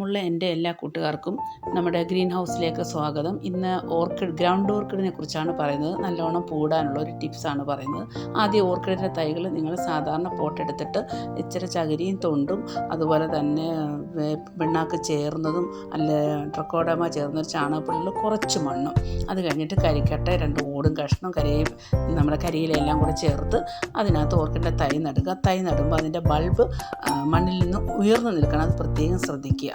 മുള്ള എന്റെ എല്ലാ കൂട്ടുകാർക്കും നമ്മുടെ ഗ്രീൻ ഹൗസിലേക്ക് സ്വാഗതം. ഇന്ന് ഓർക്കിഡ് ഗ്രൗണ്ട് ഓർക്കിഡിനെ കുറിച്ചാണ് പറയുന്നത്. നല്ലോണം പൂടാനുള്ള ഒരു ടിപ്സാണ് പറയുന്നത്. ആദ്യം ഓർക്കിഡിന്റെ തൈകൾ നിങ്ങൾ സാധാരണ പോട്ടെടുത്തിട്ട് ഇച്ചിരി ചകിരിയും തൊണ്ടും അതുപോലെ തന്നെ വെണ്ണാക്ക് ചേർന്നതും അല്ല ട്രക്കോഡമ ചേർന്ന ചാണകപ്പൊടിയിൽ കുറച്ച് മണ്ണും. അത് കഴിഞ്ഞിട്ട് കരിക്കട്ട രണ്ട് ഓടും കഷ്ണം കരിയും നമ്മുടെ കരിയിലെല്ലാം കൂടെ ചേർത്ത് അതിനകത്ത് ഓർക്കിഡിന്റെ തൈ നടുക. തൈ നടുമ്പോൾ അതിന്റെ ബൾബ് മണ്ണിൽ നിന്ന് ഉയർന്നു നിൽക്കണം. അത് പ്രത്യേകം ശ്രദ്ധിക്കുക.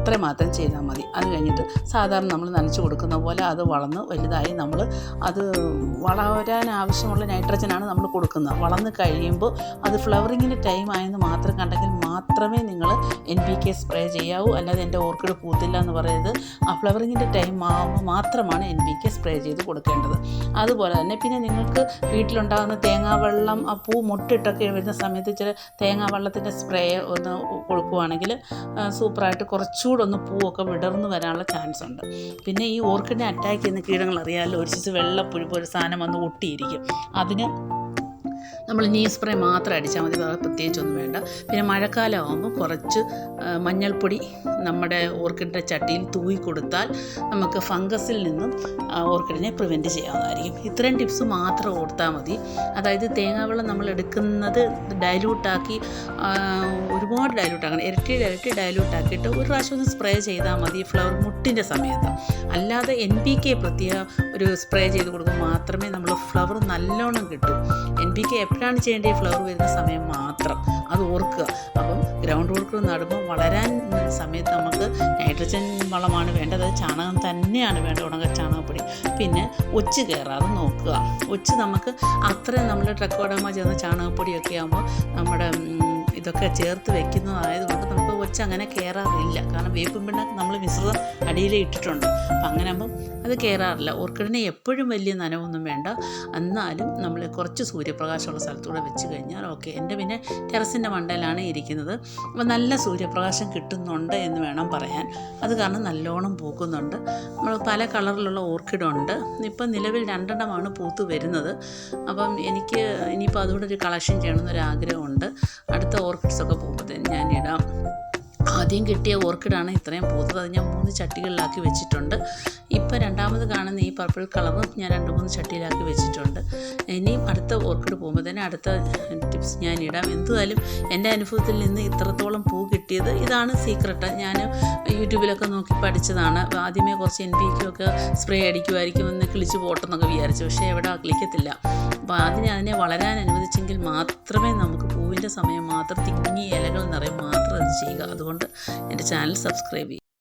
അത്രയും മാത്രം ചെയ്താൽ മതി. അത് കഴിഞ്ഞിട്ട് സാധാരണ നമ്മൾ നനച്ച് കൊടുക്കുന്ന പോലെ അത് വളർന്ന് വലുതായി നമ്മൾ അത് വളരാൻ ആവശ്യമുള്ള നൈട്രജനാണ് നമ്മൾ കൊടുക്കുന്നത്. വളർന്ന് കഴിയുമ്പോൾ അത് ഫ്ലവറിങ്ങിന്റെ ടൈം ആയെന്ന് മാത്രം കണ്ടെങ്കിൽ മാത്രമേ നിങ്ങൾ എൻ പി കെ സ്പ്രേ ചെയ്യാവൂ. അല്ലാതെ എന്റെ ഓർക്കിഡ് പൂത്തില്ല എന്ന് പറയുന്നത് ആ ഫ്ലവറിങ്ങിന്റെ ടൈം ആകുമ്പോൾ മാത്രമാണ് എൻ പി കെ സ്പ്രേ ചെയ്ത് കൊടുക്കേണ്ടത്. അതുപോലെ തന്നെ പിന്നെ നിങ്ങൾക്ക് വീട്ടിലുണ്ടാകുന്ന തേങ്ങാവെള്ളം ആ പൂ മുട്ടിട്ടൊക്കെ വരുന്ന സമയത്ത് ചില തേങ്ങാവെള്ളത്തിന്റെ സ്പ്രേ ഒന്ന് കൊടുക്കുവാണെങ്കിൽ സൂപ്പറായിട്ട് സൂപ്പറായിട്ട് കുറച്ചുകൂടെ ഒന്ന് പൂവൊക്കെ വിടർന്ന് വരാനുള്ള ചാൻസ് ഉണ്ട്. പിന്നെ ഈ ഓർക്കിഡിനെ അറ്റാക്ക് ചെയ്യുന്ന കീടങ്ങൾ അറിയാമല്ലോ ഒരു ചിച്ച് വെള്ളപ്പുഴു ഒരു സാധനം വന്ന് ഒട്ടിയിരിക്കും. അതിന് നമ്മൾ നീ സ്പ്രേ മാത്രം അടിച്ചാൽ മതി വേറെ പ്രത്യേകിച്ചൊന്നും വേണ്ട. പിന്നെ മഴക്കാലം ആകുമ്പോൾ കുറച്ച് മഞ്ഞൾപ്പൊടി നമ്മുടെ ഓർക്കിഡിന്റെ ചട്ടിയിൽ തൂയി കൊടുത്താൽ നമുക്ക് ഫംഗസിൽ നിന്നും ഓർക്കിഡിനെ പ്രിവെന്റ് ചെയ്യാവുന്നതായിരിക്കും. ഇത്രയും ടിപ്സ് മാത്രം കൊടുത്താൽ മതി. അതായത് തേങ്ങാവെള്ളം നമ്മൾ എടുക്കുന്നത് ഡയലൂട്ടാക്കി ഒരുപാട് ഡയലൂട്ട് ആക്കണം. ഇരട്ടി ഇരട്ടി ഡയലൂട്ട് ആക്കിയിട്ട് ഒരു പ്രാവശ്യം ഒന്ന് സ്പ്രേ ചെയ്താൽ മതി ഫ്ലവർ മുട്ടിന്റെ സമയത്ത്. അല്ലാതെ എൻ പി കെ പ്രത്യേക ഒരു സ്പ്രേ ചെയ്ത് കൊടുക്കുമ്പോൾ മാത്രമേ നമ്മൾ ഫ്ലവർ നല്ലോണം കിട്ടൂ. എൻ പി കെ എപ്പോഴാണ് ചെയ്യേണ്ടത് ഫ്ലവർ വരുന്ന സമയം മാത്രം. അത് ഓർക്കുക. അപ്പം ഗ്രൗണ്ട് വർക്ക് നടുമ്പോൾ വളരാൻ സമയത്ത് നമുക്ക് നൈട്രജൻ വളമാണ് വേണ്ടത്. ചാണകം തന്നെയാണ് വേണ്ടത്. ഉണങ്ങ ചാണകപ്പൊടി പിന്നെ ഒച്ച് കയറാതെ നോക്കുക. ഒച്ച് നമുക്ക് അത്രയും നമ്മൾ ട്രക്കോടമ ചേർന്ന ചാണകപ്പൊടിയൊക്കെ ആകുമ്പോൾ നമ്മുടെ ഇതൊക്കെ ചേർത്ത് വെക്കുന്നതായതുകൊണ്ട് നമുക്ക് ഒച്ച അങ്ങനെ കയറാറില്ല കാരണം വേപ്പും പിണ്ണാക്ക് നമ്മൾ മിശ്രിതം അടിയിൽ ഇട്ടിട്ടുണ്ട്. അപ്പം അങ്ങനെ ആകുമ്പം അത് കയറാറില്ല ഓർക്കിഡിനെ എപ്പോഴും വലിയ നനവൊന്നും വേണ്ട. എന്നാലും നമ്മൾ കുറച്ച് സൂര്യപ്രകാശമുള്ള സ്ഥലത്തൂടെ വെച്ച് കഴിഞ്ഞാൽ ഓക്കെ. എന്റെ പിന്നെ ടെറസിന്റെ മണ്ടയിലാണ് ഇരിക്കുന്നത്. അപ്പോൾ നല്ല സൂര്യപ്രകാശം കിട്ടുന്നുണ്ട് എന്ന് വേണം പറയാൻ. അത് കാരണം നല്ലോണം പൂക്കുന്നുണ്ട്. നമ്മൾ പല കളറിലുള്ള ഓർക്കിഡുണ്ട്. ഇപ്പം നിലവിൽ രണ്ടെണ്ണമാണ് പൂത്ത് വരുന്നത്. അപ്പം എനിക്ക് ഇനിയിപ്പോൾ അതുകൊണ്ടൊരു കളക്ഷൻ ചെയ്യണമെന്നൊരു ആഗ്രഹമുണ്ട് അടുത്ത ഓർക്കിഡ്സൊക്കെ പോകുമ്പോഴത്തേന് ഞാൻ ഇടാം ആദ്യം കിട്ടിയ ഓർക്കിഡാണ് ഇത്രയും പൂത്തത് അത് ഞാൻ മൂന്ന് ചട്ടികളിലാക്കി വെച്ചിട്ടുണ്ട്. കാണുന്ന ഈ പർപ്പിൾ കളറും ഞാൻ രണ്ട് മൂന്ന് ചട്ടിയിലാക്കി വെച്ചിട്ടുണ്ട്. ഇനിയും അടുത്ത ഓർക്കിഡ് പോകുമ്പോൾ തന്നെ അടുത്ത ടിപ്സ് ഞാൻ ഇടാം. എന്തായാലും എന്റെ അനുഭവത്തിൽ നിന്ന് ഇത്രത്തോളം പൂ കിട്ടിയത് ഇതാണ് സീക്രട്ട് ഞാൻ യൂട്യൂബിലൊക്കെ നോക്കി പഠിച്ചതാണ്. ആദ്യമേ കുറച്ച് എൻ പി ഒക്കെ സ്പ്രേ അടിക്കുമായിരിക്കും എന്ന് കിളിച്ച് പോട്ടെന്നൊക്കെ വിചാരിച്ചു. പക്ഷേ എവിടെ കിളിക്കത്തില്ല അപ്പോൾ അതിനെ അതിനെ വളരാൻ അനുവദിച്ചെങ്കിൽ മാത്രമേ നമുക്ക് പൂവിന്റെ സമയം മാത്രം തിങ്ങി ഇലകൾ നിറയും മാത്രം അത് ചെയ്യുക. അതുകൊണ്ട് എന്റെ ചാനൽ സബ്സ്ക്രൈബ് ചെയ്യുക